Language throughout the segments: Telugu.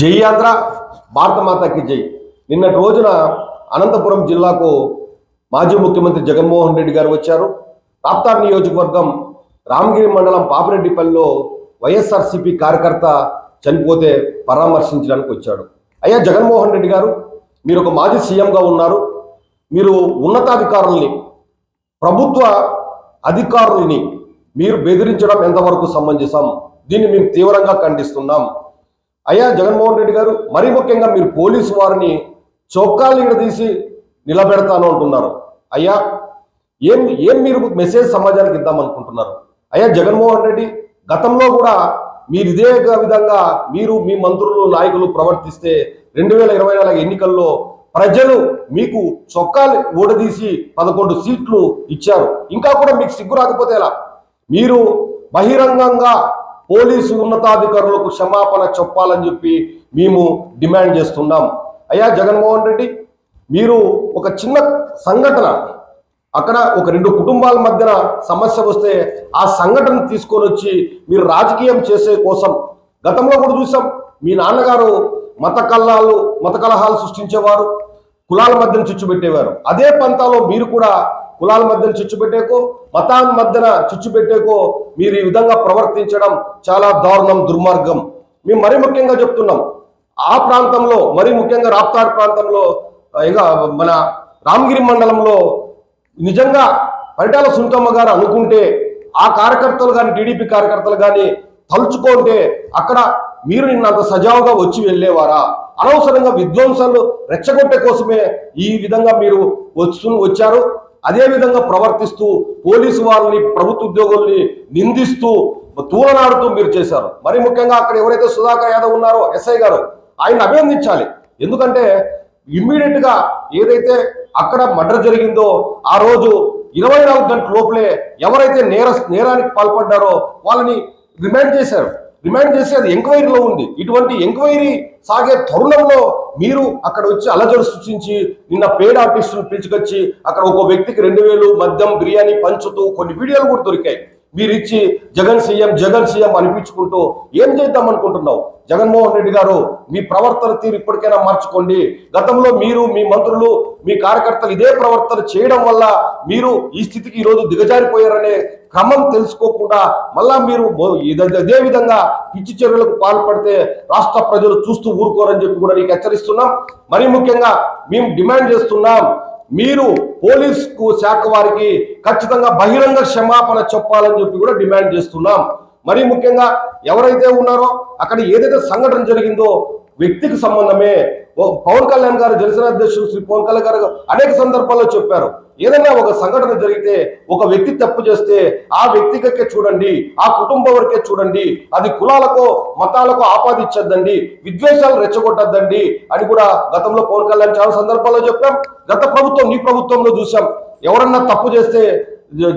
జై ఆంధ్ర భారతమాతకి జై. నిన్నటి రోజున అనంతపురం జిల్లాకు మాజీ ముఖ్యమంత్రి జగన్మోహన్ రెడ్డి గారు వచ్చారు. రాప్తార్ నియోజకవర్గం రామగిరి మండలం పాపిరెడ్డిపల్లిలో వైఎస్ఆర్సీపీ కార్యకర్త చనిపోతే పరామర్శించడానికి వచ్చాడు. అయ్యా జగన్మోహన్ రెడ్డి గారు మీరు ఒక మాజీ సీఎంగా ఉన్నారు. మీరు ఉన్నతాధికారుల్ని ప్రభుత్వ అధికారుల్ని మీరు బెదిరించడం ఎంతవరకు సమంజసం? దీన్ని మేము తీవ్రంగా ఖండిస్తున్నాం. అయ్యా జగన్మోహన్ రెడ్డి గారు మరీ ముఖ్యంగా మీరు పోలీసు వారిని చొక్కాలు ఈడదీసి నిలబెడతాను అంటున్నారు. అయ్యా ఏం ఏం మీరు మెసేజ్ సమాజానికి ఇద్దామనుకుంటున్నారు? అయ్యా జగన్మోహన్ రెడ్డి గతంలో కూడా మీరు ఇదే విధంగా మీరు మీ మంత్రులు నాయకులు ప్రవర్తిస్తే రెండు వేల ఇరవై నాలుగు ఎన్నికల్లో ప్రజలు మీకు చొక్కాలు ఓడదీసి పదకొండు సీట్లు ఇచ్చారు. ఇంకా కూడా మీకు సిగ్గు రాకపోతే ఎలా? మీరు బహిరంగంగా పోలీసు ఉన్నతాధికారులకు క్షమాపణ చెప్పాలని చెప్పి మేము డిమాండ్ చేస్తున్నాం. అయ్యా జగన్మోహన్ రెడ్డి మీరు ఒక చిన్న సంఘటన అక్కడ ఒక రెండు కుటుంబాల మధ్యన సమస్య వస్తే ఆ సంఘటన తీసుకొని వచ్చి మీరు రాజకీయం చేసే కోసం గతంలో కూడా చూసాం. మీ నాన్నగారు మత కల్లాలు మత కలహాలు సృష్టించేవారు కులాల మధ్యన చుచ్చు పెట్టేవారు. అదే పంతాలో మీరు కూడా కులాల మధ్యన చిచ్చు పెట్టేకో మతాల మధ్యన చిచ్చు పెట్టేకో మీరు ఈ విధంగా ప్రవర్తించడం చాలా దారుణం దుర్మార్గం. మేము మరీ ముఖ్యంగా చెప్తున్నాం. ఆ ప్రాంతంలో మరీ ముఖ్యంగా రాప్తాడ్ ప్రాంతంలో ఇక మన రామగిరి మండలంలో నిజంగా పరిటాల సుంకమ్మ గారు అనుకుంటే ఆ కార్యకర్తలు కానీ టీడీపీ కార్యకర్తలు కానీ తలుచుకుంటే అక్కడ మీరు నిన్న అంత సజావుగా వచ్చి వెళ్ళేవారా? అనవసరంగా విధ్వంసాలు రెచ్చగొట్టే కోసమే ఈ విధంగా మీరు వచ్చు వచ్చారు. అదేవిధంగా ప్రవర్తిస్తూ పోలీసు వాళ్ళని ప్రభుత్వ ఉద్యోగుల్ని నిందిస్తూ తూలనాడుతూ మీరు చేశారు. మరి ముఖ్యంగా అక్కడ ఎవరైతే సుధాకర్ యాదవ్ ఉన్నారో ఎస్ఐ గారు ఆయన అభినందించాలి. ఎందుకంటే ఇమ్మీడియట్గా ఏదైతే అక్కడ మర్డర్ జరిగిందో ఆ రోజు ఇరవై నాలుగు గంటల లోపలే ఎవరైతే నేర నేరానికి పాల్పడ్డారో వాళ్ళని రిమాండ్ చేశారు. రిమాండ్ చేసి అది ఎంక్వైరీలో ఉంది. ఇటువంటి ఎంక్వైరీ సాగే తరుణంలో మీరు అక్కడ వచ్చి అలజడి సృష్టించి నిన్న పేడ్ ఆర్టిస్టును పిలుచుకొచ్చి అక్కడ ఒక వ్యక్తికి రెండు వేలు మద్యం బిర్యానీ పంచుతూ కొన్ని వీడియోలు కూడా దొరికాయి. మీరు ఇచ్చి జగన్ సీఎం జగన్ సీఎం అనిపించుకుంటూ ఏం చేద్దాం అనుకుంటున్నావు? జగన్మోహన్ రెడ్డి గారు మీ ప్రవర్తన తీరు ఇప్పటికైనా మార్చుకోండి. గతంలో మీరు మీ మంత్రులు మీ కార్యకర్తలు ఇదే ప్రవర్తన చేయడం వల్ల మీరు ఈ స్థితికి ఈరోజు దిగజారిపోయారనే క్రమం తెలుసుకోకుండా మళ్ళా మీరు అదే విధంగా పిచ్చి చర్యలకు పాల్పడితే రాష్ట్ర ప్రజలు చూస్తూ ఊరుకోరని చెప్పి కూడా నీకు హెచ్చరిస్తున్నాం. మరి ముఖ్యంగా మేము డిమాండ్ చేస్తున్నాం మీరు పోలీస్కు శాఖ వారికి ఖచ్చితంగా బహిరంగ క్షమాపణ చెప్పాలని చెప్పి కూడా డిమాండ్ చేస్తున్నాం. మరీ ముఖ్యంగా ఎవరైతే ఉన్నారో అక్కడ ఏదైతే సంఘటన జరిగిందో వ్యక్తికి సంబంధమే. పవన్ కళ్యాణ్ గారు జనసేన అధ్యక్షుడు శ్రీ పవన్ కళ్యాణ్ గారు అనేక సందర్భాల్లో చెప్పారు. ఏదైనా ఒక సంఘటన జరిగితే ఒక వ్యక్తి తప్పు చేస్తే ఆ వ్యక్తికే చూడండి ఆ కుటుంబం వరకే చూడండి అది కులాలకు మతాలకు ఆపాదించద్దండి విద్వేషాలు రెచ్చగొట్టద్దండి అని కూడా గతంలో పవన్ కళ్యాణ్ చాలా సందర్భాల్లో చెప్పాం. గత ప్రభుత్వం నీ ప్రభుత్వంలో చూసాం. ఎవరన్నా తప్పు చేస్తే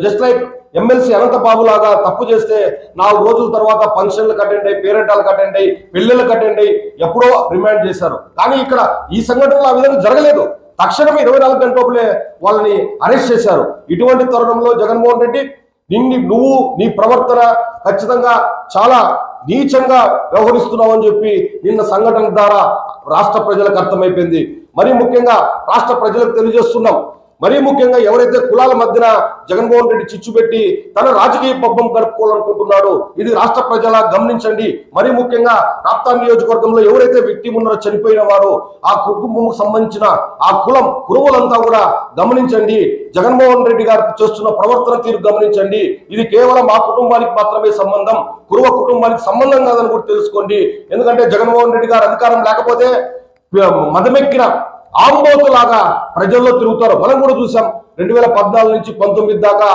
జస్ట్ లైక్ ఎమ్మెల్సీ అనంతబాబు లాగా తప్పు చేస్తే నాలుగు రోజుల తర్వాత ఫంక్షన్లకు అటెండ్ అయ్యి పేరెంటాలకు అటెండ్ అయ్యి పెళ్ళిళ్ళకి అటెండ్ అయ్యి ఎప్పుడో రిమాండ్ చేశారు. కానీ ఇక్కడ ఈ సంఘటనలు ఆ విధంగా జరగలేదు. తక్షణమే ఇరవై నాలుగు గంటలే వాళ్ళని అరెస్ట్ చేశారు. ఇటువంటి తరుణంలో జగన్మోహన్ రెడ్డి నిన్ని నువ్వు నీ ప్రవర్తన ఖచ్చితంగా చాలా నీచంగా వ్యవహరిస్తున్నావు అని చెప్పి నిన్న సంఘటన ద్వారా రాష్ట్ర ప్రజలకు అర్థమైపోయింది. మరి ముఖ్యంగా రాష్ట్ర ప్రజలకు తెలియజేస్తున్నాం. మరీ ముఖ్యంగా ఎవరైతే కులాల మధ్యన జగన్మోహన్ రెడ్డి చిచ్చు పెట్టి తన రాజకీయ పబ్బం గడుపుకోవాలనుకుంటున్నాడో ఇది రాష్ట్ర ప్రజల గమనించండి. మరీ ముఖ్యంగా రాప్తా నియోజకవర్గంలో ఎవరైతే వ్యక్తి ఉన్నారో చనిపోయిన వారు ఆ కుటుంబం సంబంధించిన ఆ కులం కురువులంతా కూడా గమనించండి. జగన్మోహన్ రెడ్డి గారు చేస్తున్న ప్రవర్తన తీరు గమనించండి. ఇది కేవలం ఆ కుటుంబానికి మాత్రమే సంబంధం కురువ కుటుంబానికి సంబంధం కాదని కూడా తెలుసుకోండి. ఎందుకంటే జగన్మోహన్ రెడ్డి గారు అధికారం లేకపోతే మదమెక్కిన ఆంబోతులాగా ప్రజల్లో తిరుగుతారు. మనం కూడా చూసాం రెండు వేల పద్నాలుగు నుంచి పంతొమ్మిది దాకా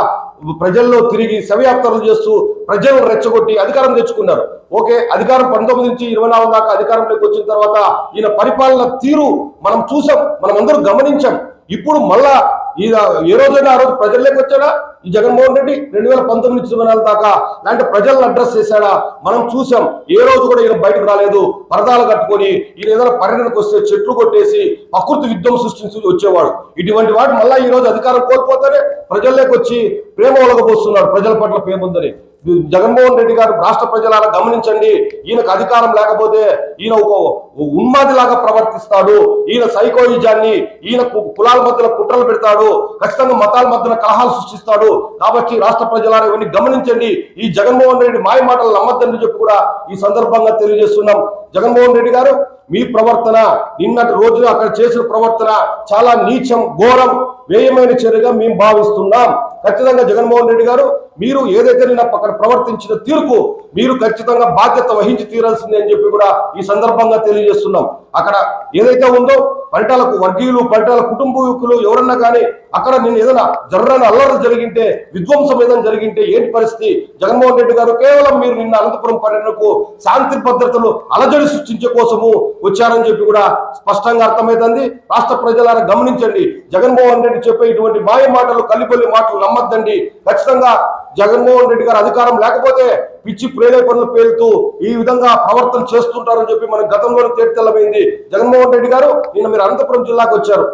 ప్రజల్లో తిరిగి శవయాత్రలు చేస్తూ ప్రజలను రెచ్చగొట్టి అధికారం తెచ్చుకున్నారు. ఓకే అధికారం పంతొమ్మిది నుంచి ఇరవై నాలుగు దాకా అధికారంలోకి వచ్చిన తర్వాత ఈయన పరిపాలన తీరు మనం చూసాం మనం అందరూ గమనించాం. ఇప్పుడు మళ్ళా ఈ ఏ రోజైనా ఆ రోజు ప్రజల్లోకి వచ్చాడా? ఈ జగన్మోహన్ రెడ్డి రెండు వేల పంతొమ్మిది నుంచి ఇరవై దాకా లాంటి ప్రజలను అడ్రస్ చేశాడా? మనం చూసాం ఏ రోజు కూడా ఈయన బయటకు రాలేదు. పరదాలు కట్టుకొని ఈయన ఏదైనా పర్యటనకు వస్తే చెట్లు కొట్టేసి ప్రకృతి యుద్ధం సృష్టించి వచ్చేవాడు. ఇటువంటి వాటి మళ్ళా ఈ రోజు అధికారం కోల్పోతేనే ప్రజల్లోకి వచ్చి ప్రేమ ఒలగబోస్తున్నాడు. ప్రజల పట్ల ప్రేమ ఉందని. జగన్మోహన్ రెడ్డి గారు రాష్ట్ర ప్రజలారా గమనించండి. ఈయనకు అధికారం లేకపోతే ఈయన ఒక ఉన్మాదిలాగా ప్రవర్తిస్తాడు. ఈయన సైకోయిజాన్ని ఈయన కు- కులాల మధ్యలో కుట్రలు పెడతాడు. ఖచ్చితంగా మతాల మధ్యన కలహాలు సృష్టిస్తాడు. కాబట్టి రాష్ట్ర ప్రజలారా ఇవన్నీ గమనించండి. ఈ జగన్మోహన్ రెడ్డి మాయ మాటలు నమ్మద్దని చెప్పి కూడా ఈ సందర్భంగా తెలియజేస్తున్నాం. జగన్మోహన్ రెడ్డి గారు మీ ప్రవర్తన నిన్నటి రోజున అక్కడ చేసిన ప్రవర్తన చాలా నీచం ఘోరం వ్యయమైన చర్యగా మేము భావిస్తున్నాం. ఖచ్చితంగా జగన్మోహన్ రెడ్డి గారు మీరు ఏదైతే నిన్న అక్కడ ప్రవర్తించిన తీర్పు మీరు ఖచ్చితంగా బాధ్యత వహించి తీరాల్సిందే అని చెప్పి కూడా ఈ సందర్భంగా తెలియజేస్తున్నాం. అక్కడ ఏదైతే ఉందో పరిటాలకు వర్గీయులు పరిటాల కుటుంబీకులు ఎవరన్నా కానీ అక్కడ నేను ఏదైనా జర్రని అల్లరి జరిగింటే విధ్వంసం ఏదైనా జరిగింటే ఏంటి పరిస్థితి? జగన్మోహన్ రెడ్డి గారు కేవలం మీరు నిన్న అనంతపురం పర్యటనకు శాంతి భద్రతలు అలజడి సృష్టించే కోసము వచ్చారని చెప్పి కూడా స్పష్టంగా అర్థమవుతుంది రాష్ట్ర ప్రజలారా గమనించండి. జగన్మోహన్ రెడ్డి చెప్పే ఇటువంటి మాయ మాటలు కల్లిపల్లి మాటలు నమ్మద్దండి. ఖచ్చితంగా జగన్మోహన్ రెడ్డి గారు అధికారం లేకపోతే పిచ్చి ప్రేరేపణలు పేలుతూ ఈ విధంగా ప్రవర్తన చేస్తుంటారని చెప్పి మన గతంలోనే తేటతెల్లమైంది జగన్మోహన్ రెడ్డి గారు. నిన్న మీరు అనంతపురం జిల్లాకు వచ్చారు.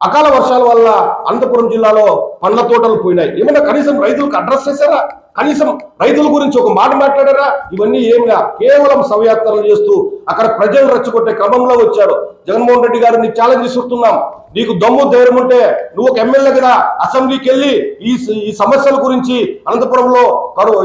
అకాల వర్షాల వల్ల అనంతపురం జిల్లాలో పండ్ల తోటలు పోయినాయి. ఏమైనా కనీసం రైతులకు అడ్రస్ చేశారా? కనీసం రైతుల గురించి ఒక మాట మాట్లాడారా? ఇవన్నీ ఏమిలా కేవలం సవయాత్రలు చేస్తూ అక్కడ ప్రజలు రెచ్చగొట్టే క్రమంలో వచ్చారు. జగన్మోహన్ రెడ్డి గారు నీకు ఛాలెంజ్ ఇస్తున్నాం నీకు దమ్ము ధైర్యం ఉంటే నువ్వు ఒక ఎమ్మెల్యే కదా అసెంబ్లీకి వెళ్ళి ఈ ఈ సమస్యల గురించి అనంతపురంలో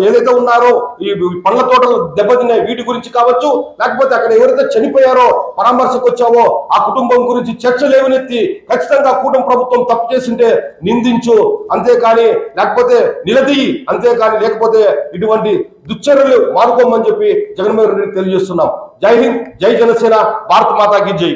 ఏదైతే ఉన్నారో ఈ పండ్ల తోటలు దెబ్బతిన్నాయి వీటి గురించి కావచ్చు లేకపోతే అక్కడ ఎవరైతే చనిపోయారో పరామర్శకు వచ్చావో ఆ కుటుంబం గురించి చర్చ లేవనెత్తి ఖచ్చితంగా కూటమి ప్రభుత్వం తప్పు చేసింటే నిందించు అంతేకాని లేకపోతే నిలదీ అంతేకాని లేకపోతే ఇటువంటి దుశ్చర్యలు మానుకోమని చెప్పి జగన్మోహన్ రెడ్డి తెలియజేస్తున్నాం. జై హింద్ జై జనసేన భారత మాతాకి జై.